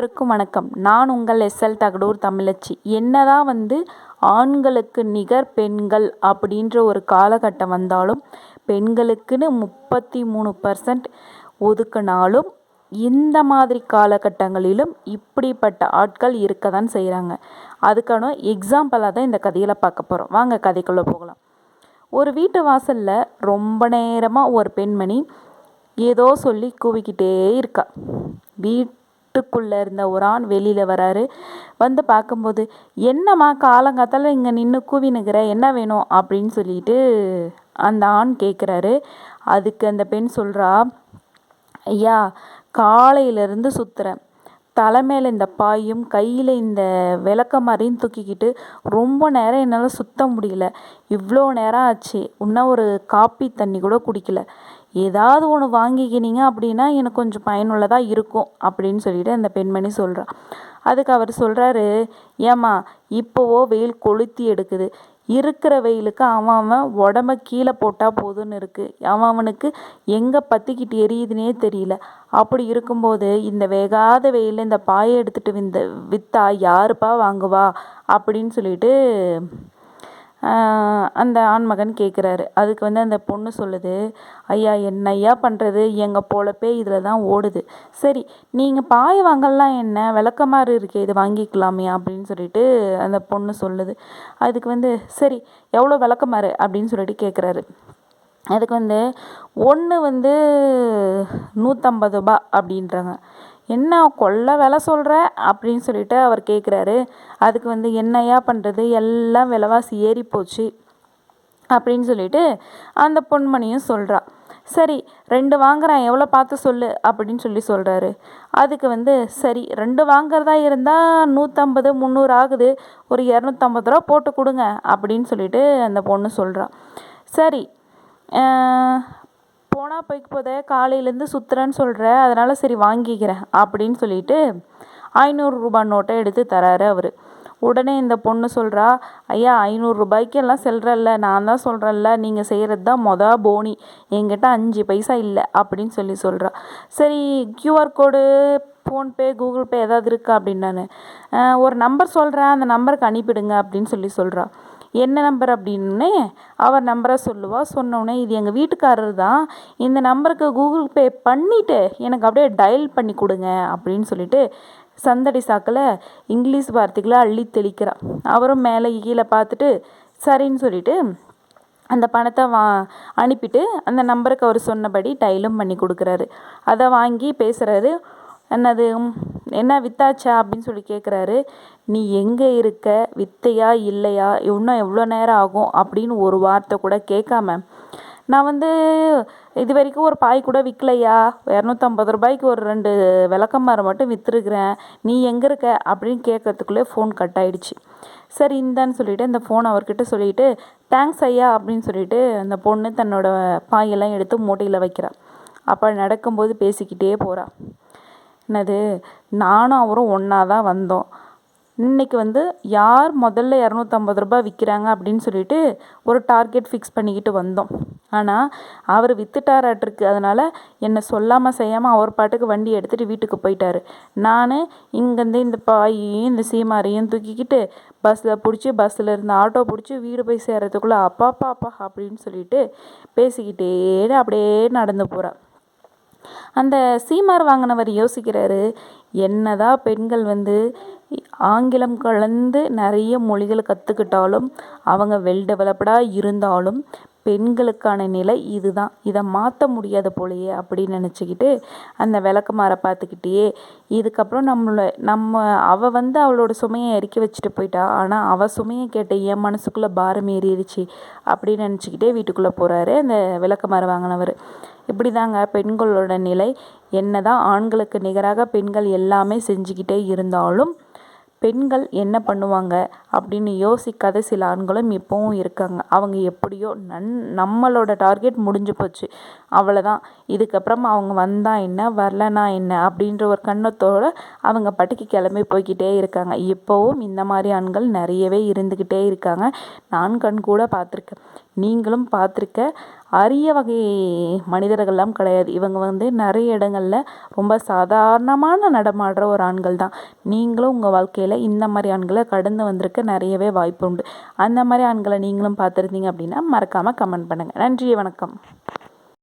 அனைவருக்கும் வணக்கம். நான் உங்கள் எஸ்எல் தகடூர் தமிழச்சி. என்னதான் வந்து ஆண்களுக்கு நிகர் பெண்கள் அப்படின்ற ஒரு காலகட்டம் வந்தாலும் பெண்களுக்குன்னு முப்பத்தி மூணு பர்சன்ட் ஒதுக்கினாலும் இந்த மாதிரி காலகட்டங்களிலும் இப்படிப்பட்ட ஆட்கள் இருக்க தான் செய்கிறாங்க அதுக்கான எக்ஸாம்பிளாக தான் இந்த கதையில் பார்க்க போகிறோம் வாங்க கதைக்குள்ளே போகலாம். ஒரு வீட்டு வாசலில் ரொம்ப நேரமாக ஒரு பெண்மணி ஏதோ சொல்லி கூவிக்கிட்டே இருக்கா. வீட் வீட்டுக்குள்ளே இருந்த ஒரு ஆண் வெளியில் வராரு. வந்து பார்க்கும்போது என்னம்மா காலங்காத்தால் இங்கே நின்று கூவினுக்கிற? என்ன வேணும்? அப்படின்னு சொல்லிட்டு அந்த ஆண் கேட்குறாரு அதுக்கு அந்த பெண் சொல்கிறா ஐயா காலையிலேருந்து சுற்றுறேன் தலை மேலே இந்த பாயும் கையில் இந்த விளக்க மாதிரியும் தூக்கிக்கிட்டு ரொம்ப நேரம் என்னால் சுத்த முடியல. இவ்வளோ நேரம் ஆச்சு. இன்னும் ஒரு காப்பி தண்ணி கூட குடிக்கல. ஏதாவது ஒன்று வாங்கிக்கினீங்க அப்படின்னா எனக்கு கொஞ்சம் பயனுள்ளதாக இருக்கும் அப்படின்னு சொல்லிட்டு அந்த பெண்மணி சொல்கிறா அதுக்கு அவர் சொல்கிறாரு ஏம்மா இப்போவோ வெயில் கொளுத்தி எடுக்குது. இருக்கிற வெயிலுக்கு அவன் அவன் உடம்ப கீழே போட்டால் போதும்னு இருக்குது அவன் அவனுக்கு எங்கே பற்றிக்கிட்டு எரியுதுன்னே தெரியல. அப்படி இருக்கும்போது இந்த வேகாத வெயிலில் இந்த பாயை எடுத்துகிட்டு விந்த விற்றா யாருப்பா வாங்குவா? அப்படின்னு சொல்லிட்டு அந்த ஆண்மகன் கேட்குறாரு அதுக்கு வந்து அந்த பொண்ணு சொல்லுது ஐயா என்ன ஐயா பண்ணுறது எங்கள் பொழப்பே இதில் தான் ஓடுது. சரி நீங்கள் பாய் வாங்கலாம் என்ன? விளக்கமாறு இருக்கே. இது வாங்கிக்கலாமே அப்படின்னு சொல்லிட்டு அந்த பொண்ணு சொல்லுது. அதுக்கு வந்து சரி எவ்வளோ விளக்கமாறு அப்படின்னு சொல்லிட்டு கேட்குறாரு அதுக்கு வந்து ஒன்று வந்து நூற்றம்பது ரூபா அப்படின்றாங்க. என்ன கொள்ள விலை சொல்கிற அப்படின்னு சொல்லிட்டு அவர் கேட்குறாரு அதுக்கு வந்து என்னையா பண்ணுறது எல்லாம் விலைவாசி ஏறி போச்சு. அப்படின்னு சொல்லிட்டு அந்த பொன்மணியும் சொல்கிறா சரி ரெண்டு வாங்குறேன். எவ்வளோ பார்த்து சொல்லு அப்படின்னு சொல்லி சொல்கிறாரு அதுக்கு வந்து சரி ரெண்டு வாங்குறதா இருந்தால் நூற்றம்பது முந்நூறு ஆகுது. ஒரு இரநூத்தம்பது ரூபா போட்டு கொடுங்க அப்படின்னு சொல்லிட்டு அந்த பொண்ணு சொல்கிறான் சரி போனால் போய்க்கு போதே காலையிலேருந்து சுற்றுறேன்னு சொல்கிற அதனால் சரி வாங்கிக்கிறேன் அப்படின்னு சொல்லிட்டு ஐநூறுரூபா நோட்டை எடுத்து தராரு அவர். உடனே இந்த பொண்ணு சொல்கிறா ஐயா ஐநூறுரூபாய்க்கெல்லாம் செல்கிறல்ல நான் தான் சொல்கிறேன்ல நீங்கள் செய்கிறது தான் மொதல் போனி என்கிட்ட அஞ்சு பைசா இல்லை அப்படின்னு சொல்லி சொல்கிறா சரி QR code PhonePe Google Pay ஏதாவது இருக்கா? அப்படின்னு நான். ஒரு நம்பர் சொல்கிறேன் அந்த நம்பருக்கு அனுப்பிடுங்க அப்படின்னு சொல்லி சொல்கிறா என்ன நம்பர் அப்படின்னே அவர் நம்பரை சொல்லுவா. சொன்னோடனே இது எங்கள் வீட்டுக்காரர் தான். இந்த நம்பருக்கு கூகுள் பே பண்ணிவிட்டு எனக்கு அப்படியே டயல் பண்ணி கொடுங்க அப்படின்னு சொல்லிட்டு சந்தடி சாக்கில் இங்கிலீஷ் வார்த்தைகளை அள்ளி தெளிக்கிறான் அவரும் மேலே கீழே பார்த்துட்டு சரின்னு சொல்லிட்டு அந்த பணத்தை வா அனுப்பிட்டு அந்த நம்பருக்கு அவர் சொன்னபடி டைலும் பண்ணி கொடுக்குறாரு. அதை வாங்கி பேசுகிறாரு என்னது என்ன வித்தாச்சா அப்படின்னு சொல்லி கேட்குறாரு நீ எங்கே இருக்க? வித்தையா இல்லையா? இன்னும் எவ்வளோ நேரம் ஆகும் அப்படின்னு ஒரு வார்த்தை கூட கேட்காம நான் வந்து இது வரைக்கும் ஒரு பாய் கூட விற்கலையா இரநூத்தம்பது ரூபாய்க்கு ஒரு ரெண்டு விளக்கமாறு மட்டும் விற்றுருக்குறேன் நீ எங்கே இருக்க? அப்படின்னு கேட்கறதுக்குள்ளே ஃபோன் கட் ஆகிடுச்சு சரி இந்தான்னு சொல்லிவிட்டு அந்த ஃபோன் அவர்கிட்ட சொல்லிவிட்டு தேங்க்ஸ் ஐயா அப்படின்னு சொல்லிட்டு அந்த பொண்ணு தன்னோட பாயெல்லாம் எடுத்து மூட்டையில் வைக்கிறாள் அப்போ நடக்கும்போது பேசிக்கிட்டே போகிறாள் என்னது நானும் அவரும் ஒன்றா தான் வந்தோம். இன்றைக்கி வந்து யார் முதல்ல இரநூத்தம்பது ரூபாய் விற்கிறாங்க அப்படின்னு சொல்லிட்டு ஒரு டார்கெட் ஃபிக்ஸ் பண்ணிக்கிட்டு வந்தோம். ஆனால் அவர் வித்துட்டாராட்டிருக்கு. அதனால் என்னை சொல்லாமல் செய்யாமல் அவர் பாட்டுக்கு வண்டி எடுத்துகிட்டு வீட்டுக்கு போயிட்டார். நான் இங்கேருந்து இந்த பாயையும் இந்த சீமாரையும் தூக்கிக்கிட்டு பஸ்ஸில் பிடிச்சி பஸ்ஸில் இருந்து ஆட்டோ பிடிச்சி வீடு போய் சேர்கிறதுக்குள்ளே அப்பா அப்பா அப்பா அப்படின்னு சொல்லிட்டு பேசிக்கிட்டே அப்படியே நடந்து போகிறேன் அந்த சீமார் வாங்கினவர் யோசிக்கிறாரு என்னதான் பெண்கள் வந்து ஆங்கிலம் கலந்து நிறைய மொழிகளை கற்றுக்கிட்டாலும் அவங்க வெல் டெவலப்டாக இருந்தாலும் பெண்களுக்கான நிலை இதுதான். இதை மாற்ற முடியாத போலையே அப்படின்னு நினச்சிக்கிட்டு அந்த விளக்கமாற பார்த்துக்கிட்டே இதுக்கப்புறம் நம்மளை நம்ம அவள் வந்து அவளோட சுமையை இறக்கி வச்சுட்டு போயிட்டா. ஆனால் அவள் சுமையை கேட்ட என் மனசுக்குள்ளே பாரம் ஏறிடுச்சு அப்படின்னு நினச்சிக்கிட்டே வீட்டுக்குள்ளே போகிறாரு அந்த விளக்கமாற வாங்கினவர். இப்படி தாங்க பெண்களோட நிலை. என்ன தான் ஆண்களுக்கு நிகராக பெண்கள் எல்லாமே செஞ்சுக்கிட்டே இருந்தாலும் பெண்கள் என்ன பண்ணுவாங்க அப்படின்னு யோசிக்காத சில ஆண்களும் இப்போவும் இருக்காங்க. அவங்க எப்படியோ நன் நம்மளோட டார்கெட் முடிஞ்சு போச்சு. அவ்வளோதான் இதுக்கப்புறம் அவங்க வந்தால் என்ன வரலனா என்ன அப்படின்ற ஒரு கண்ணத்தோடு அவங்க பட்டுக்கு கிளம்பி போய்கிட்டே இருக்காங்க. இப்போவும் இந்த மாதிரி ஆண்கள் நிறையவே இருந்துக்கிட்டே இருக்காங்க. நான் கண் கூட பார்த்துருக்கேன். நீங்களும் பார்த்துருக்க. அரிய வகை மனிதர்கள்லாம் கிடையாது. இவங்க வந்து நிறைய இடங்களில் ரொம்ப சாதாரணமான நடமாடுற ஒரு ஆண்கள் தான். நீங்களும் உங்கள் வாழ்க்கையில் இந்த மாதிரி ஆண்களை கடந்து வந்திருக்க நிறையவே வாய்ப்பு உண்டு அந்த மாதிரி ஆண்களை நீங்களும் பார்த்துருந்தீங்க அப்படின்னா மறக்காமல் கமெண்ட் பண்ணுங்கள் நன்றி வணக்கம்.